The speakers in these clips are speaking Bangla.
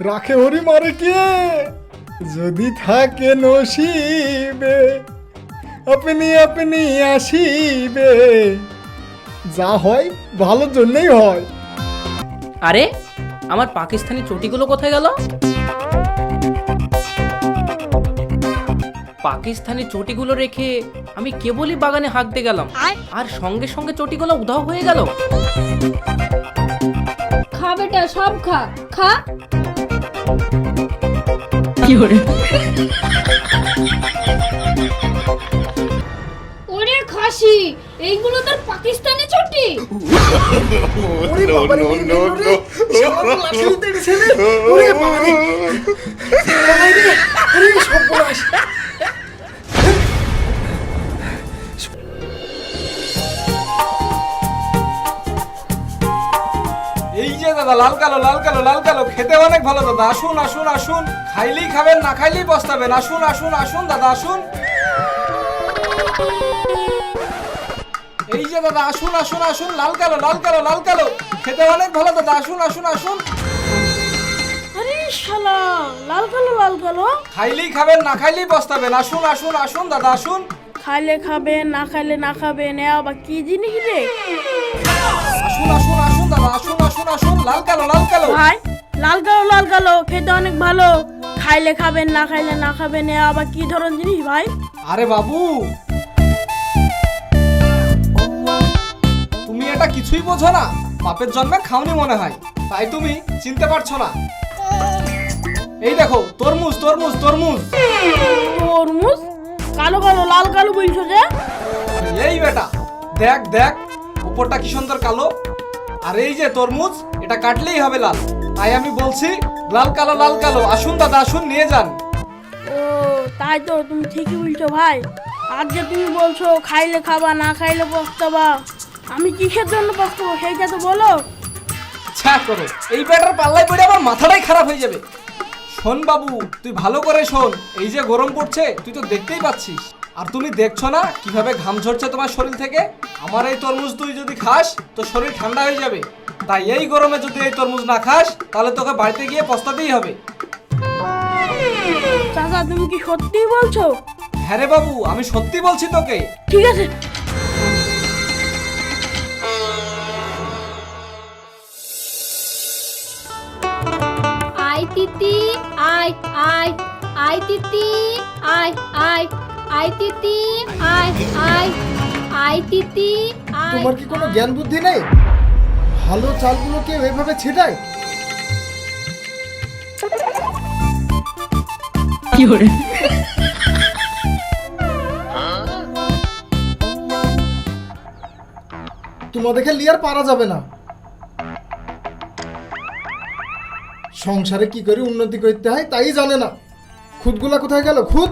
রাখে হরি মারে কে? যদি থাকে নসিবে আপনি আপনি আসিবে। যা হয় ভালোর জন্যই হয়। আরে আমার পাকিস্তানি চটিগুলো কোথায় গেল? পাকিস্তানি চটিগুলো রেখে আমি কেবলই বাগানে হাঁকতে গেলাম। আর সঙ্গে সঙ্গে চটিগুলো উধাও হয়ে গেল। খা বেটা সব খা। খা। ওরে খাসি এইগুলো তোর পাকিস্তানি চটি ওরে বাবারে, ওরে বাবারে, শালা লাঠি তেড়েছে রে। ওরে বাবারে। বাবারে, আরে সর্বনাশ। এই যে দাদা লাল কালো লাল কালো লাল কালো খেতে অনেক ভালো দাদা। আসুন আসুন আসুন। খাইলেই খাবেন না খাইলেই পস্তাবেন। আসুন আসুন আসুন দাদা আসুন। এই যে দাদা আসুন আসুন আসুন। লাল কালো লাল কালো লাল কালো। খেতে অনেক ভালো দাদা। আসুন আসুন আসুন। আরে শালা লাল কালো লাল কালো। খাইলেই খাবেন না খাইলেই পস্তাবেন। আসুন আসুন আসুন দাদা আসুন। খাইলে খাবে না খাইলে না খাবে না আবার কি জিনিস রে? আসুন আসুন আসুন দাদা আসুন আসুন আসুন লাল কালো লাল কালো। ভাই লাল কালো লাল কালো খেতে অনেক ভালো। খাইলে খাবেন না খাইলে না খাবেন এ আবার কি ধরনের জিনিস ভাই? আরে বাবু। তুমি এটা কিছুই বোঝো না। বাপের জন্মে খাওনি মনে হয়। তাই তুমি চিনতে পারছ না। এই দেখো তরমুজ তরমুজ তরমুজ। তরমুজ? কালো কালো লাল কালো বলছো যে? এই বেটা দেখ দেখ উপরটা কি সুন্দর কালো? আর এই যে তরমুজ এটা কাটলেই হবে লাল। তাই আমি বলছি লাল কালো লাল কালো। আসুন দাদা আসুন নিয়ে যান। ও তাই তো তুমি ঠিকই বলছো ভাই। আজ যে তুমি বলছো খাইলে খাবা না খাইলে পস্তাবা। আমি কিসের জন্য পস্তাবো সেইটা তো বলো। ছ্যা করো। এই ব্যাটার পাল্লায় পড়ে আমার মাথাটাই খারাপ হয়ে যাবে। শোন বাবু তুই ভালো করে শোন। এই যে গরম পড়ছে তুই তো দেখতেই পাচ্ছিস। আর তুমি দেখছ না কীভাবে ঘাম ঝরছে তোমার শরীর থেকে? আমার এই তরমুজ তুই যদি খাস তো শরীর ঠান্ডা হয়ে যাবে। তাই এই গরমে যদি এই তরমুজ না খাস তাহলে তোকে বাড়িতে গিয়ে পস্তাতেই হবে। চাচা তুমি কি সত্যিই বলছো? হ্যাঁ রে বাবু আমি সত্যি বলছি তোকে। ঠিক আছে। আই তিতি আই আই আই তিতি আই আই আই তিতি আই আই আই তিতি আই তোমার কি কোনো জ্ঞান বুদ্ধি নেই? ভালো চালগুলো কেউ এভাবে ছেটায়? তোমাদেরকে লিয়ার পারা যাবে না। সংসারে কি করে উন্নতি করতে হয় তাই জানে না। খুদগুলা কোথায় গেল? খুদ!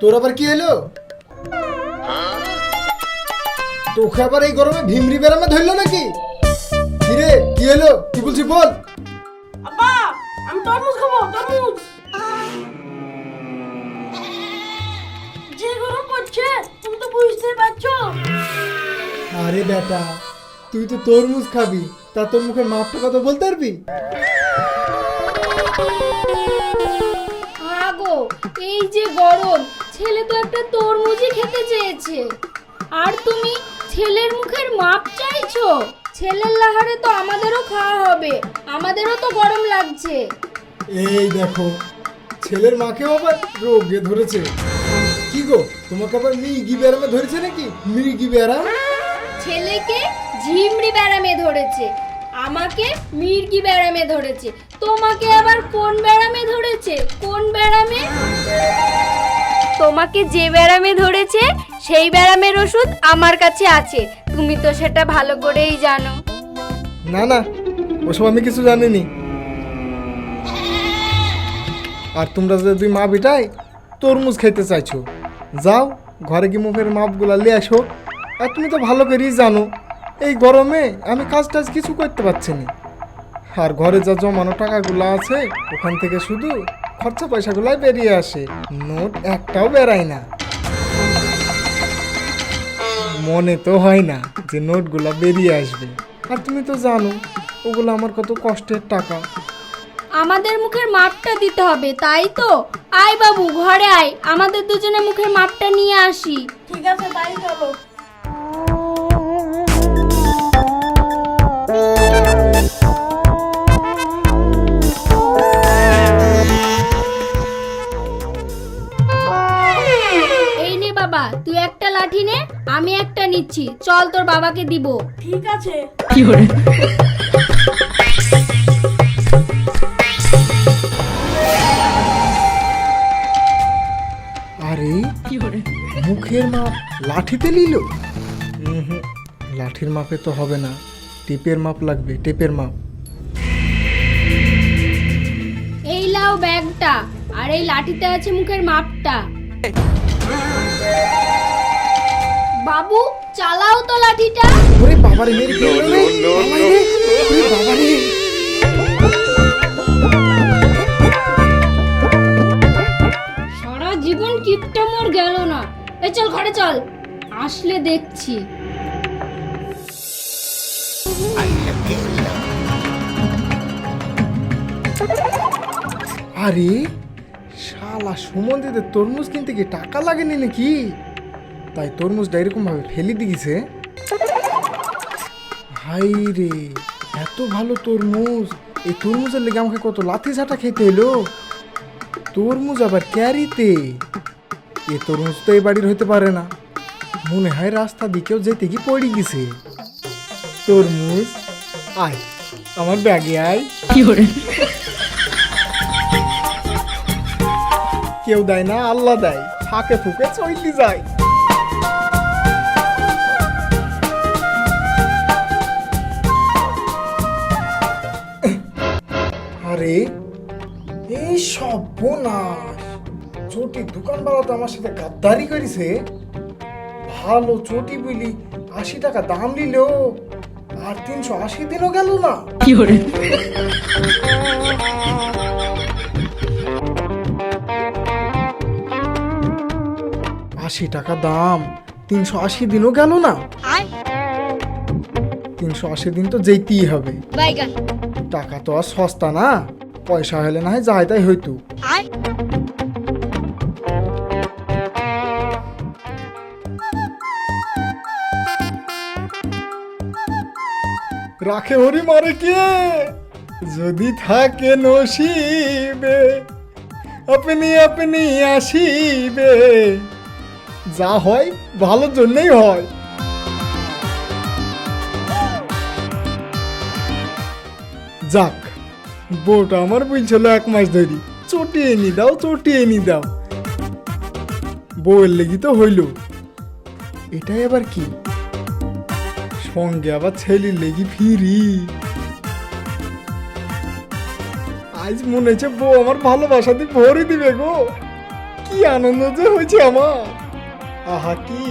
তোর আবার কি হলো? তোকে আবার এই গরমে ভিমরি বেড়ামে ধরলো নাকি? কিরে কি হলো? কি বলছি বল? আব্বা আমি তরমুজ খাব তরমুজ। যে গরম পড়ছে তুমি তো বুঝতে পারছ। আরে বেটা তুই তো তরমুজ খাবি তা তোর মুখের মাপটা কথা বলতে পারবি? আগো এই যে গরম ছেলে তো একটা তরমুজই খেতে চেয়েছে। আর তুমি ছেলের মুখের মাপ চাইছো? ছেলের লাহারে তো আমাদেরও খাওয়া হবে আমাদেরও তো গরম লাগছে। এই দেখো ছেলের মাকেও আবার রোগে ধরেছে। কি গো তোমাকে আবার মির্গি বেড়ামে ধরেছে নাকি? মির্গি বেড়া ছেলেকে ঝিমড়ি ব্যারামে ধরেছে আমাকে মির্গি ব্যারামে ধরেছে। তোমাকে আবার কোন ব্যারামে ধরেছে? কোন ব্যারামে? তোমাকে যে ব্যারামে ধরেছে, সেই ব্যারামের ওষুধ আমার কাছে আছে। তুমি তো সেটা ভালো করেই জানো। না না, ওসব আমি কিছু জানিনি। আর তোমরা যদি মা বিটাই তরমুজ খেতে চাইছো, যাও, ঘরে কি মুখের মাপগুলা নিয়ে আসো। আর তুমি তো ভালো করেই জানো, এই গরমে আমি কাজ টাজ কিছু করতে পারছি না। আর ঘরে যা জমানো টাকাগুলো আছে, ওখান থেকে শুধু খরচা পয়সাগুলাই বেরিয়ে আসে। নোট একটাও বেরায় না। মনে তো হয় না যে নোটগুলো বেরিয়ে আসবে। আর তুমি তো জানো ওগুলো আমার কত কষ্টের টাকা। আমাদের মুখের মাপটা দিতে হবে তাই তো? আয় বাবু ঘরে আয়। আমাদের দুজনের মুখের মাপটা নিয়ে আসি। ঠিক আছে তাই চলো। লাঠি নে আমি একটা নিচ্ছি। চল তোর বাবাকে দিব। ঠিক আছে। আরে মুখের মাপ লাঠিতে নিল? লাঠির মাপে তো হবে না। টেপের মাপ লাগবে টেপের মাপ। এই লাও ব্যাগটা আর এই লাঠিতে আছে মুখের মাপটা। বাবু চালাও তো লাঠিটা। ওরে বাবারে মেরে ফেলল রে। ওরে সারা জীবন কিপটা মোর গেল না। এই চল ঘরে চল। আসলে দেখছি। আরে শালা সুমন্দিতে তরমুজ কিনতে কি টাকা লাগেনি নাকি? তাই তরমুজটা এরকম ভাবে ফেলে দিয়েছে হাই রে এত ভালো তরমুজ। এই তরমুজের লেগে আমাকে কত লাথি ঝাঁটা খেতে এলো তরমুজ আবার ক্যারিতে। এ তরমুজ তো এই বাড়ির হইতে পারে না। মনে হয় রাস্তা দিকেও যেতে কি পড়ে গেছে। তরমুজ আয় আমার ব্যাগে আয়। কেউ দেয় না আল্লাহ দেয়। ফাঁকে ফুকে চলতে যায়। আরে এই সব বোনাস চটি দোকানওয়ালা তো আমার সাথে গাদ্দারি করেছে। ভালো চটি বুঝলি আশি টাকা দাম নিল আর তিনশো আশি দিনও গেল না। আশি টাকা দাম তিনশো আশি দিনও গেল না। তিনশো আশি দিন তো যেতেই হবে। টাকা তো আর সস্তা না। পয়সা হলে না হয় যাই তাই হইতো। রাখে হরি মারে কে? যদি থাকে নসিবে আপনি আপনি আসিবে। যা হয় ভালোর জন্যই হয়। যাক বউটা আমার বলছিল এক মাস ধরি। চটিয়ে নি দাও চটিয়ে নি দাও। বউয়ের লেগি তো হইল। এটাই আবার কি? সঙ্গে আবার ছেলের লেগি ফিরি। আজ মনে হচ্ছে বউ আমার ভালোবাসা দিয়ে ভরে দিবে গো। কি আনন্দ যে হয়েছে আমার। আহা কি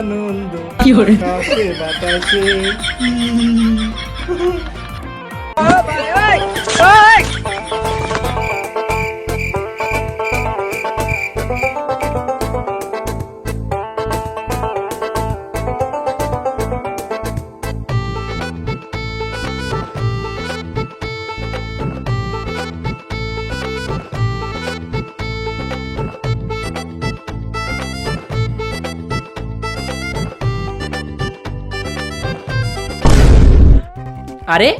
আনন্দ। আকাশে বাতাসে। আরে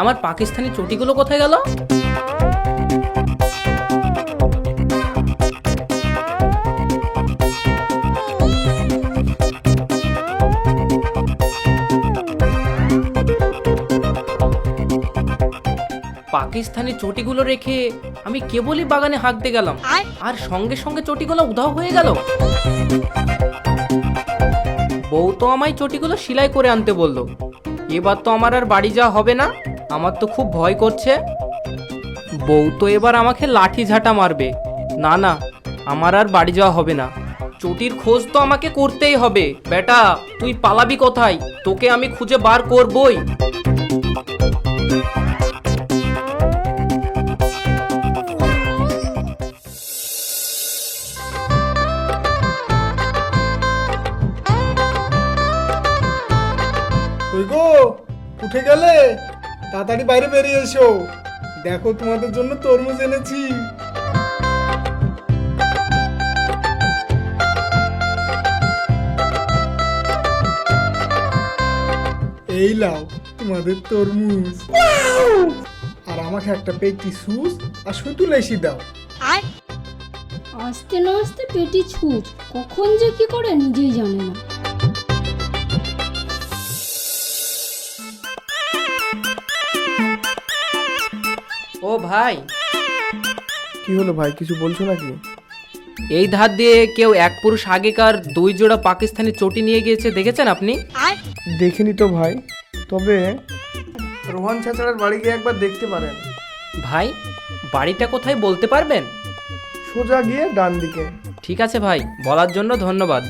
আমার পাকিস্তানি চটিগুলো কোথায় গেল? পাকিস্তানি চটিগুলো রেখে আমি কেবলই বাগানে হাঁকতে গেলাম। আর সঙ্গে সঙ্গে চটিগুলো উধাও হয়ে গেল। বউ তো আমায় চটিগুলো সেলাই করে আনতে বলল। এবার তো আমার আর বাড়ি যাওয়া হবে না। আমার তো খুব ভয় করছে। বউ তো এবার আমাকে লাঠি ঝাঁটা মারবে। না না, আমার আর বাড়ি যাওয়া হবে না। চটির খোঁজ তো আমাকে করতেই হবে। বেটা, তুই পালাবি কোথায়? তোকে আমি খুঁজে বার করবই। উঠে গেলে? তাড়াতাড়ি বাইরে বেরিয়ে এসো। দেখো তোমাদের জন্য তরমুজ এনেছি। এই লাও তোমাদের তরমুজ। আর আমাকে একটা পেটি সুস আর সুতুল এসি দাও। আস্তে না আস্তে পেটি ছুট কখন যে কি করে নিজেই জানে না। ও ভাই। কি হলো ভাই কিছু বলছো নাকি? এই ধার দিয়ে কেউ এক পুরুষ আগেকার দুই জোড়া পাকিস্তানি চটি নিয়ে গিয়েছে দেখেছেন আপনি? দেখিনি তো ভাই তবে রোহন ছাছাড়ার বাড়ি গিয়ে একবার দেখতে পারেন। ভাই বাড়িটা কোথায় বলতে পারবেন? সোজা গিয়ে ডান দিকে। ঠিক আছে ভাই বলার জন্য ধন্যবাদ।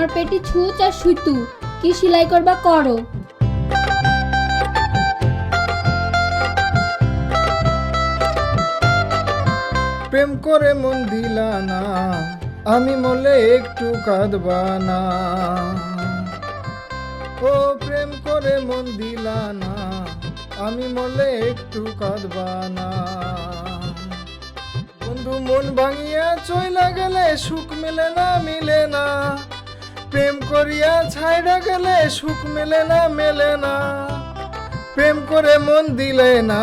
তোমার পেটি ছুঁচ আর সুতু। কি সেলাই করবা করো। প্রেম করে মন দিলা না, আমি মলে একটু কাঁদবা না। ও প্রেম করে মন দিলা না, আমি মলে একটু কাঁদবা না। বন্ধু, মন ভাঙিয়া চইলা গেলে সুখ মেলে না, মিলে না। প্রেম করিয়া ছাইড়া গেলে সুখ মেলে না মেলে না। প্রেম করে মন দিলে না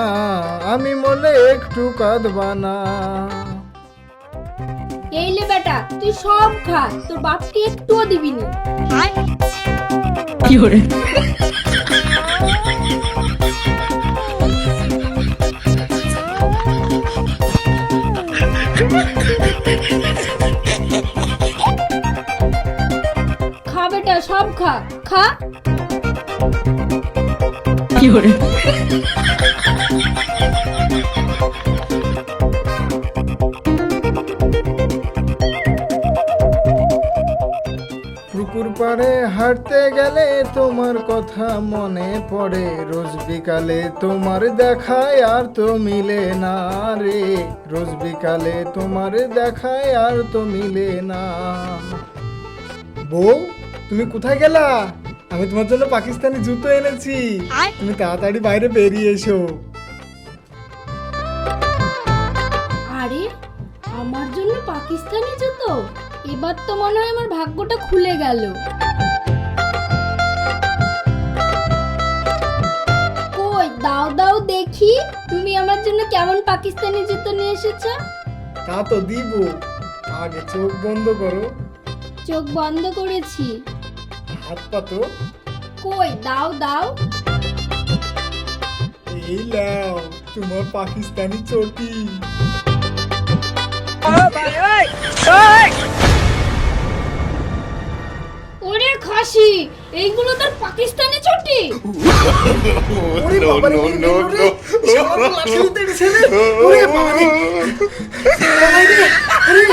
আমি মনে একটু কাঁদবা না। এই লে বেটা তুই সব খা তোর বাপকে একটুও দিবি না। খা খা খা। পুকুর পাড়ে হাঁটতে গেলে তোমার কথা মনে পড়ে। রোজ বিকালে তোমার দেখায় আর তো মিলে না রে। রোজ বিকালে তোমার দেখায় আর তো মিলে না। বউ তুমি কোথায় গেলা? আমি তোমার জন্য পাকিস্তানি জুতো এনেছি। তুমি তাড়াতাড়ি বাইরে বেরিয়ে এসো। আরে আমার জন্য পাকিস্তানি জুতো? এবার তো মনে হয় আমার ভাগ্যটা খুলে গেল। কই দাও দাও দেখি তুমি আমার জন্য কেমন পাকিস্তানি জুতো নিয়ে এসেছ? তা তো দিব। আগে চোখ বন্ধ করো। চোখ বন্ধ করেছি। হাত পাতো কই দাও দাও। এই লাও তোমার পাকিস্তানি চটি। ওরে খাসি এইগুলো তোর পাকিস্তানি চটি? ওরে বাবা রে নো নো রে। ওরে বাবা রে। বাবা রে আরে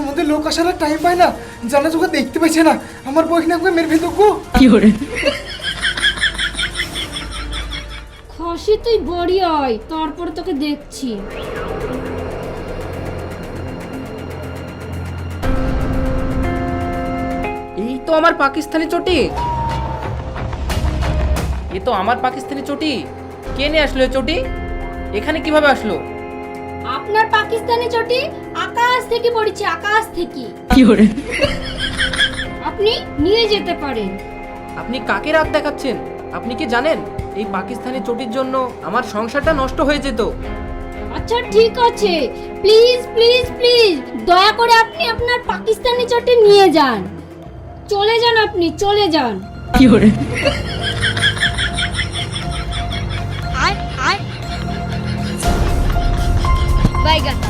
সমুদ্রে লোক আসার আর টাইম পায় না। জানা চোখে দেখতে পাইছে না। আমার বই না মেরে ফেলতো গো। খাসি তুই বড়ি হয় তারপর তোকে দেখছি। এই তো আমার পাকিস্তানি চটি। এ তো আমার পাকিস্তানি চটি। কে নিয়ে আসলো এ চটি? এখানে কীভাবে আসলো? আপনার পাকিস্তানি চটি? আকাশ থেকে পড়েছে আকাশ থেকে। আপনি নিয়ে যেতে পারেন। আপনি কাকে রাত দেখাচ্ছেন? আপনি কি জানেন? এই পাকিস্তানি চটির জন্য আমার সংসারটা নষ্ট হয়ে যেত। আচ্ছা ঠিক আছে। প্লিজ প্লিজ প্লিজ দয়া করে আপনি আপনার পাকিস্তানি চটি নিয়ে যান। চলে যান আপনি চলে যান। Bye guys.